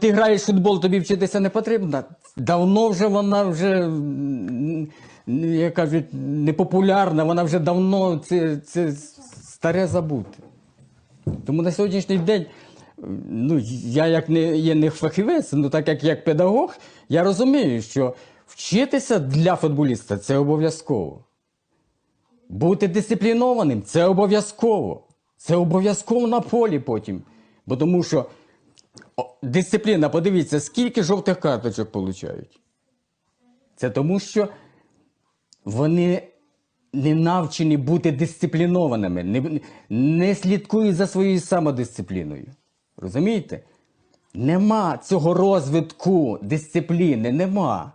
Ти граєш футбол, тобі вчитися не потрібно. Давно вже вона вже, як кажуть, непопулярна, вона вже давно це, це старе забуте. Тому на сьогоднішній день, ну, я як не є не фахівець, ну так як, як педагог, я розумію, що вчитися для футболіста це обов'язково. Бути дисциплінованим це обов'язково. Це обов'язково на полі потім. Бо тому що дисципліна, подивіться, скільки жовтих карточок получають. Це тому, що вони не навчені бути дисциплінованими, не, не слідкують за своєю самодисципліною. Розумієте? Нема цього розвитку дисципліни, нема.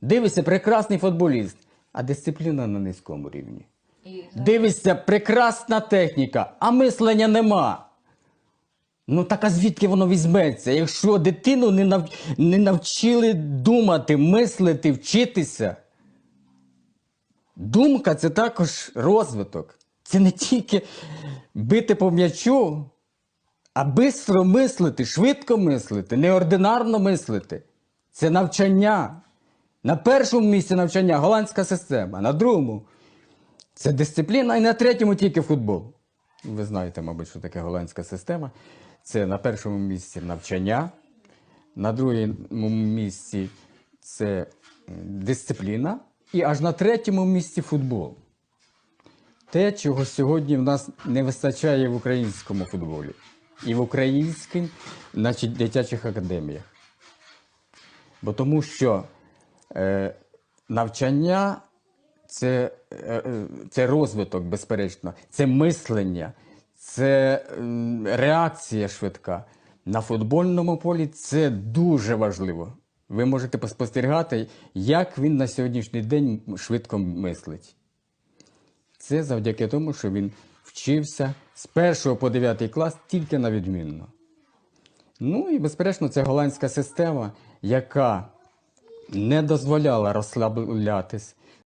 Дивишся, прекрасний футболіст, а дисципліна на низькому рівні. Дивишся, прекрасна техніка, а мислення нема. Ну так а звідки воно візьметься? Якщо дитину не, нав... не навчили думати, мислити, вчитися. Думка це також розвиток. Це не тільки бити по м'ячу, а бистро мислити, швидко мислити, неординарно мислити. Це навчання. На першому місці навчання голландська система, на другому це дисципліна, і на третьому тільки футбол. Ви знаєте, мабуть, що таке голландська система. Це на першому місці навчання, на другому місці це дисципліна, і аж на третьому місці футбол. Те, чого сьогодні в нас не вистачає в українському футболі і в українських значить, дитячих академіях. Бо тому що е, навчання це, е, е, це розвиток, безперечно, це мислення, це реакція швидка. На футбольному полі це дуже важливо. Ви можете поспостерігати, як він на сьогоднішній день швидко мислить. Це завдяки тому, що він вчився з 1 по 9 клас тільки на відмінно. Ну і, безперечно, це голландська система, яка не дозволяла розслаблятись,